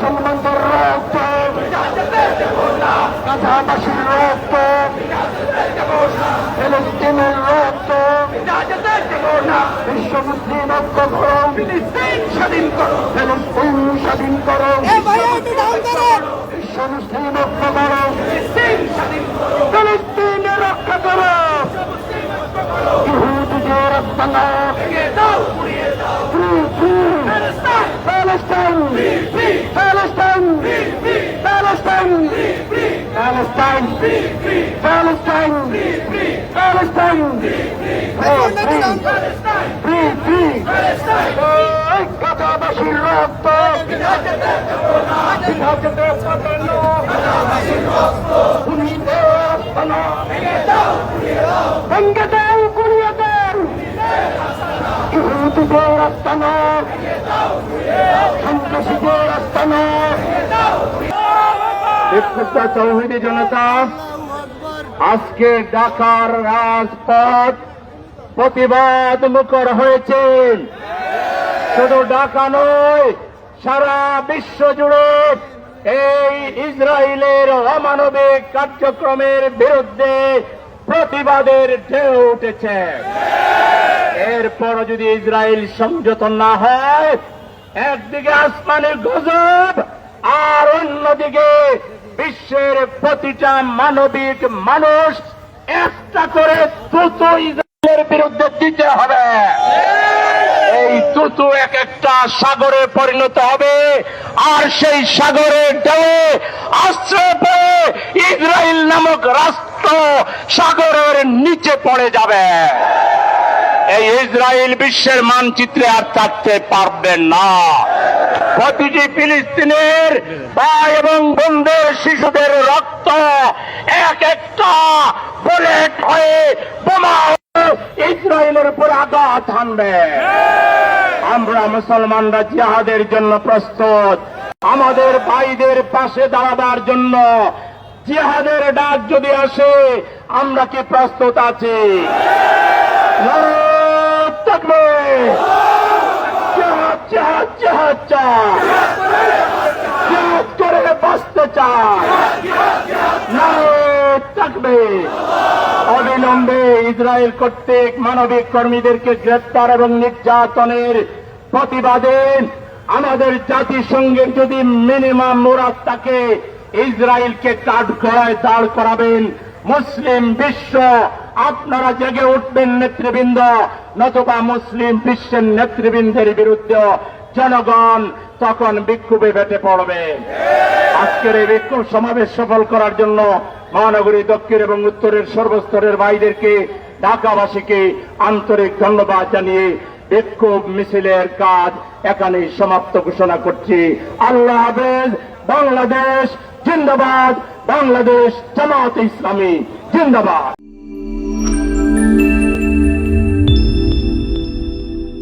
মুসলমানদের রক্ত গাজাবাসীর রক্ত ফিলিস্তিনের রক্ত বিশ্ব মুসলিম ঐক্য করো স্বাধীন করো স্বাধীন করো বিশ্ব মুসলিম ঐক্য করো ফিলিস্তিন স্বাধীন করো ফিলিস্তিনে রক্ষা করো ইহুদিদের রাস্তানা free free Palestine Palestine Palestine Palestine Palestine Palestine free free গাজাবাসীর রক্ত ভেঙ্গে দেন গুড়িয়ে দেন ইহুদিদের আস্তানা সন্ত্রাসীদের আস্তানা চৌধুরী জনতা, আজকে ঢাকার রাজপথ প্রতিবাদ মুখর হয়েছে। শুধু ঢাকা নয়, সারা বিশ্ব জুড়ে এই ইসরায়েলের অমানবিক কার্যক্রমের বিরুদ্ধে প্রতিবাদের ঢেউ উঠেছে। এরপর যদি ইসরায়েল সংযত না হয়, একদিকে আসমানের গজব আর অন্যদিকে বিশ্বের প্রতিটা মানবিক মানুষ একটা করে তুতু ইসরায়েলের বিরুদ্ধে দিতে হবে। এই তুতু এক একটা সাগরে পরিণত হবে, আর সেই সাগরের ঢেউয়ে আশ্রয় পেয়ে ইসরায়েল নামক রাষ্ট্র সাগরের নিচে পড়ে যাবে। এই ইসরায়েল বিশ্বের মানচিত্রে আর থাকতে পারবে না। প্রতিটি ফিলিস্তিনের ভাই এবং বোনদের, শিশুদের রক্ত এক একটা বুলেট হয়ে বোমা ইসরায়েলের উপর আঘাত হানবে। আমরা মুসলমানরা জিহাদের জন্য প্রস্তুত। আমাদের ভাইদের পাশে দাঁড়াবার জন্য জিহাদের ডাক যদি আসে, আমরা কি প্রস্তুত আছি? তাকবীর! জিহাদ জিহাদ জিহাদ করে বাঁচতে নারায়ণ অবিলম্বে ইসরায়েল কর্তৃক মানবিক কর্মীদেরকে গ্রেপ্তার এবং নির্যাতনের প্রতিবাদে আমাদের জাতিসংঘের যদি মিনিমাম মুরাদ থাকে, ইসরায়েলকে কাঠগড়ায় দাঁড় করাবেন মুসলিম বিশ্ব আপনারা জেগে উঠবেন নেতৃবৃন্দ, নতুবা মুসলিম বিশ্বের নেতৃবৃন্দের বিরুদ্ধে জনগণ তখন বিক্ষোভে বেটে পড়বে। আজকের এই বিক্ষোভ সমাবেশ সফল করার জন্য মহানগরী দক্ষিণ এবং উত্তরের সর্বস্তরের ভাইদেরকে, ঢাকাবাসীকে আন্তরিক ধন্যবাদ জানিয়ে বিক্ষোভ মিছিলের কাজ এখানেই সমাপ্ত ঘোষণা করছি। আল্লাহ হাফেজ, বাংলাদেশ জিন্দাবাদ, বাংলাদেশ জামাত ইসলামী, জিন্দাবাদ।